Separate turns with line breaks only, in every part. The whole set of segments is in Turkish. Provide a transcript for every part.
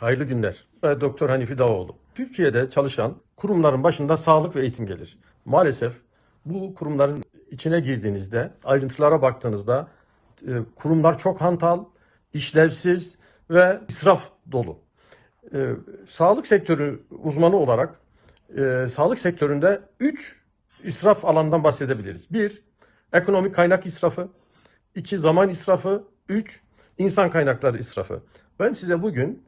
Hayırlı günler. Ben Doktor Hanifi Davaoğlu. Türkiye'de çalışan kurumların başında sağlık ve eğitim gelir. Maalesef bu kurumların içine girdiğinizde, ayrıntılara baktığınızda e, kurumlar çok hantal, işlevsiz ve israf dolu. E, sağlık sektörü uzmanı olarak e, sağlık sektöründe 3 israf alanından bahsedebiliriz. 1. Ekonomik kaynak israfı. 2. Zaman israfı. 3. insan kaynakları israfı. Ben size bugün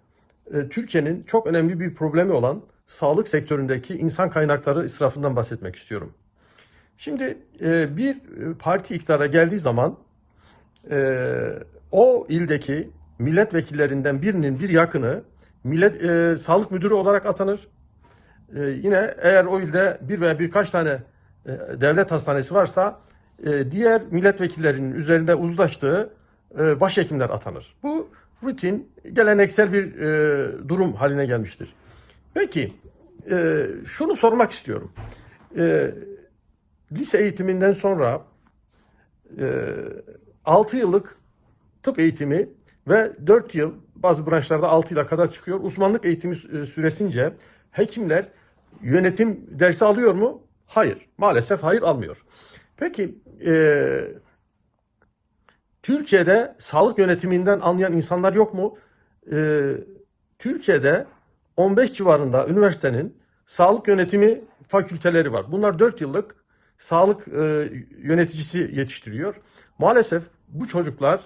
Türkiye'nin çok önemli bir problemi olan sağlık sektöründeki insan kaynakları israfından bahsetmek istiyorum. Şimdi e, bir parti iktidara geldiği zaman e, o ildeki milletvekillerinden birinin bir yakını millet e, sağlık müdürü olarak atanır. E, yine eğer o ilde bir veya birkaç tane e, devlet hastanesi varsa e, diğer milletvekillerinin üzerinde uzlaştığı e, başhekimler atanır. Bu rutin, geleneksel bir e, durum haline gelmiştir. Peki, e, şunu sormak istiyorum. E, lise eğitiminden sonra e, 6 yıllık tıp eğitimi ve 4 yıl bazı branşlarda 6 yıla kadar çıkıyor. Uzmanlık eğitimi e, süresince hekimler yönetim dersi alıyor mu? Hayır. Maalesef hayır almıyor. Peki e, Türkiye'de sağlık yönetiminden anlayan insanlar yok mu? E, Türkiye'de 15 civarında üniversitenin sağlık yönetimi fakülteleri var. Bunlar 4 yıllık sağlık e, yöneticisi yetiştiriyor. Maalesef bu çocuklar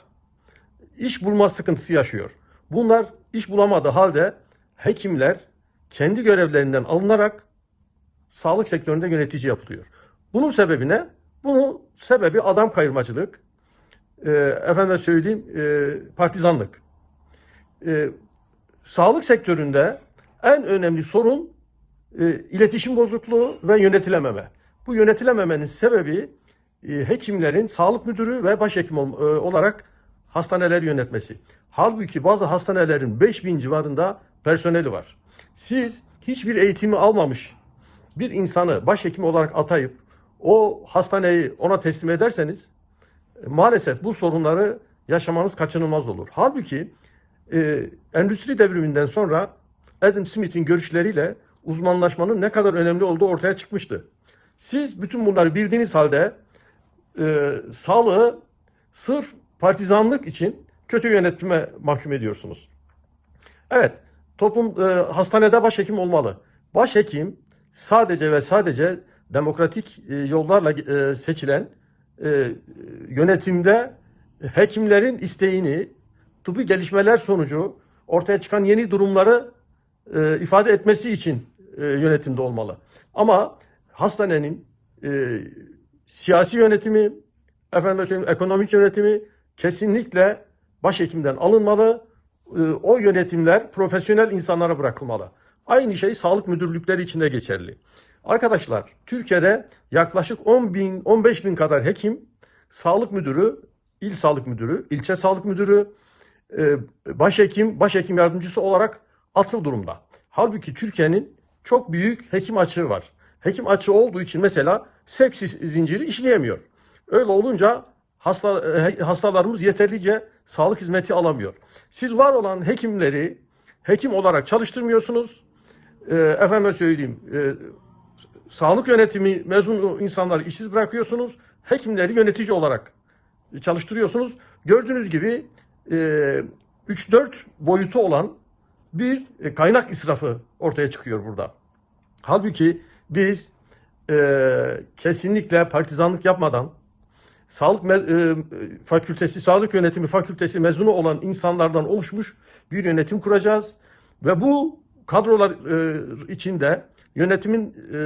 iş bulma sıkıntısı yaşıyor. Bunlar iş bulamadığı halde hekimler kendi görevlerinden alınarak sağlık sektöründe yönetici yapılıyor. Bunun sebebi ne? Bunun sebebi adam kayırmacılık, e, efendime söyleyeyim e, partizanlık. E, sağlık sektöründe en önemli sorun e, iletişim bozukluğu ve yönetilememe. Bu yönetilememenin sebebi e, hekimlerin sağlık müdürü ve başhekim ol, e, olarak hastaneleri yönetmesi. Halbuki bazı hastanelerin 5000 civarında personeli var. Siz hiçbir eğitimi almamış bir insanı başhekim olarak atayıp o hastaneyi ona teslim ederseniz maalesef bu sorunları yaşamanız kaçınılmaz olur. Halbuki e, endüstri devriminden sonra Adam Smith'in görüşleriyle uzmanlaşmanın ne kadar önemli olduğu ortaya çıkmıştı. Siz bütün bunları bildiğiniz halde e, sağlığı sırf partizanlık için kötü yönetime mahkum ediyorsunuz. Evet, toplum e, hastanede başhekim olmalı. Başhekim sadece ve sadece demokratik e, yollarla e, seçilen e, yönetimde hekimlerin isteğini, tıbbi gelişmeler sonucu ortaya çıkan yeni durumları e, ifade etmesi için e, yönetimde olmalı. Ama hastanenin e, siyasi yönetimi, efendim ekonomik yönetimi kesinlikle başhekimden alınmalı. E, o yönetimler profesyonel insanlara bırakılmalı. Aynı şey sağlık müdürlükleri için de geçerli. Arkadaşlar Türkiye'de yaklaşık 10 bin, 15 bin kadar hekim, sağlık müdürü, il sağlık müdürü, ilçe sağlık müdürü, e, başhekim, başhekim yardımcısı olarak atıl durumda. Halbuki Türkiye'nin çok büyük hekim açığı var. Hekim açığı olduğu için mesela sepsis zinciri işleyemiyor. Öyle olunca hasta, e, hastalarımız yeterlice sağlık hizmeti alamıyor. Siz var olan hekimleri hekim olarak çalıştırmıyorsunuz. E, efendime söyleyeyim, e, sağlık yönetimi mezun insanları işsiz bırakıyorsunuz. Hekimleri yönetici olarak çalıştırıyorsunuz. Gördüğünüz gibi e, 3-4 boyutu olan bir e, kaynak israfı ortaya çıkıyor burada. Halbuki biz e, kesinlikle partizanlık yapmadan sağlık e, fakültesi, sağlık yönetimi fakültesi mezunu olan insanlardan oluşmuş bir yönetim kuracağız ve bu kadrolar e, içinde yönetimin e,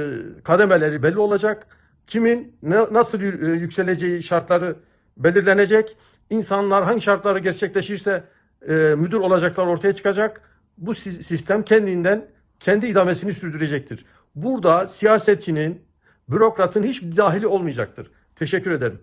kademeleri belli olacak. Kimin ne, nasıl e, yükseleceği şartları belirlenecek. İnsanlar hangi şartları gerçekleşirse e, müdür olacaklar ortaya çıkacak. Bu si- sistem kendinden kendi idamesini sürdürecektir. Burada siyasetçinin, bürokratın hiçbir dahili olmayacaktır. Teşekkür ederim.